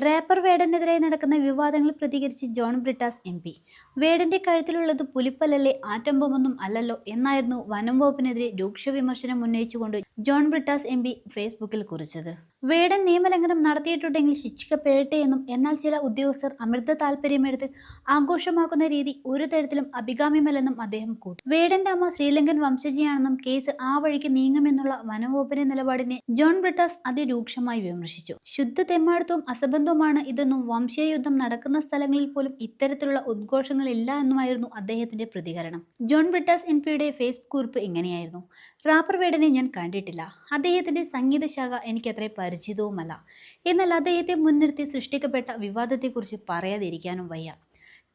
Wrapper വേഡനെതിരെ നടക്കുന്ന വിവാദങ്ങൾ പ്രതികരിച്ച് ജോൺ ബ്രിട്ടാസ് എം പി. വേടന്റെ കഴുത്തിലുള്ളത് പുലിപ്പല്ലല്ലേ ആറ്റംബമൊന്നും അല്ലല്ലോ എന്നായിരുന്നു വനം വകുപ്പിനെതിരെ രൂക്ഷ വിമർശനം ഉന്നയിച്ചുകൊണ്ട് ജോൺ ബ്രിട്ടാസ് എം പി ഫേസ്ബുക്കിൽ കുറിച്ചത്. വേടൻ നിയമലംഘനം നടത്തിയിട്ടുണ്ടെങ്കിൽ ശിക്ഷിക്കപ്പെടട്ടെ എന്നും എന്നാൽ ചില ഉദ്യോഗസ്ഥർ അമൃത താല്പര്യമെടുത്ത് ആഘോഷമാക്കുന്ന രീതി ഒരു തരത്തിലും അഭികാമ്യമല്ലെന്നും അദ്ദേഹം കൂട്ടി. വേടന്റെ അമ്മ ശ്രീലങ്കൻ വംശജിയാണെന്നും കേസ് ആ വഴിക്ക് നീങ്ങുമെന്നുള്ള വനവോപന നിലപാടിനെ ജോൺ ബ്രിട്ടാസ് അതിരൂക്ഷമായി വിമർശിച്ചു. ശുദ്ധ തെമ്മാടത്വവും അസബന്ധവുമാണ് ഇതെന്നും വംശീയ യുദ്ധം നടക്കുന്ന സ്ഥലങ്ങളിൽ പോലും ഇത്തരത്തിലുള്ള ഉദ്ഘോഷങ്ങളില്ല എന്നുമായിരുന്നു അദ്ദേഹത്തിന്റെ പ്രതികരണം. ജോൺ ബ്രിട്ടാസ് എൻ പിയുടെ ഫേസ്ബുക്ക് കുറിപ്പ് ഇങ്ങനെയായിരുന്നു. റാപ്പർ വേടനെ ഞാൻ കണ്ടിട്ടില്ല. അദ്ദേഹത്തിന്റെ സംഗീത ശാഖ എനിക്കത്ര പരിചിതവുമല്ല. എന്നാൽ അദ്ദേഹത്തെ മുൻനിർത്തി സൃഷ്ടിക്കപ്പെട്ട വിവാദത്തെക്കുറിച്ച് പറയാതിരിക്കാനും വയ്യ.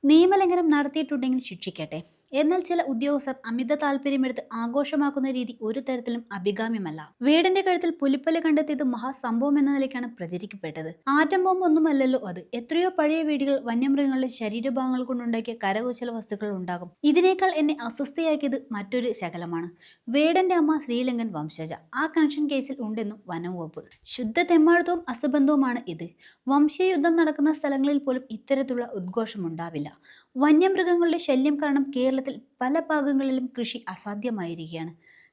നിയമലംഘനം നടത്തിയിട്ടുണ്ടെങ്കിൽ ശിക്ഷിക്കട്ടെ. എന്നാൽ ചില ഉദ്യോഗസ്ഥർ അമിത താല്പര്യമെടുത്ത് ആഘോഷമാക്കുന്ന രീതി ഒരു തരത്തിലും അഭികാമ്യമല്ല. വീടിന്റെ കഴുത്തിൽ പുലിപ്പൽ കണ്ടെത്തിയത് മഹാസംഭവം എന്ന നിലയ്ക്കാണ് പ്രചരിക്കപ്പെട്ടത്. ആറ്റം ബോംബ് ഒന്നുമല്ലല്ലോ അത്. എത്രയോ പഴയ വീടുകൾ വന്യമൃഗങ്ങളുടെ ശരീരഭാഗങ്ങൾ കൊണ്ടുണ്ടാക്കിയ കരകൗശല വസ്തുക്കൾ ഉണ്ടാകും. ഇതിനേക്കാൾ എന്നെ അസ്വസ്ഥയാക്കിയത് മറ്റൊരു ശകലമാണ്. വേടന്റെ അമ്മ ശ്രീലങ്കൻ വംശജ. ആ കണക്ഷൻ കേസിൽ ഉണ്ടെന്നും വനംവകുപ്പ്. ശുദ്ധ തെമ്മാഴത്വവും അസുബന്ധവുമാണ് ഇത്. വംശീയ യുദ്ധം നടക്കുന്ന സ്ഥലങ്ങളിൽ പോലും ഇത്തരത്തിലുള്ള ഉദ്ഘോഷം ഉണ്ടാവില്ല. വന്യമൃഗങ്ങളുടെ ശല്യം കാരണം കേരളത്തിൽ പല ഭാഗങ്ങളിലും കൃഷി അസാധ്യമായിരിക്കുകയാണ്.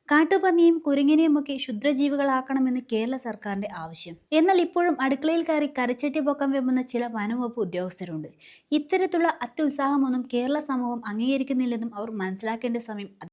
കാട്ടുപന്നിയും കുരങ്ങിനെയുമൊക്കെ ക്ഷുദ്രജീവികളാക്കണമെന്ന് കേരള സർക്കാരിന്റെ ആവശ്യം. എന്നാൽ ഇപ്പോഴും അടുക്കളയിൽ കയറി കരച്ചട്ടി പൊക്കം വെമ്പുന്ന ചില വനംവകുപ്പ് ഉദ്യോഗസ്ഥരുണ്ട്. ഇത്തരത്തിലുള്ള അത്യുത്സാഹമൊന്നും കേരള സമൂഹം അംഗീകരിക്കുന്നില്ലെന്നും അവർ മനസ്സിലാക്കേണ്ട സമയം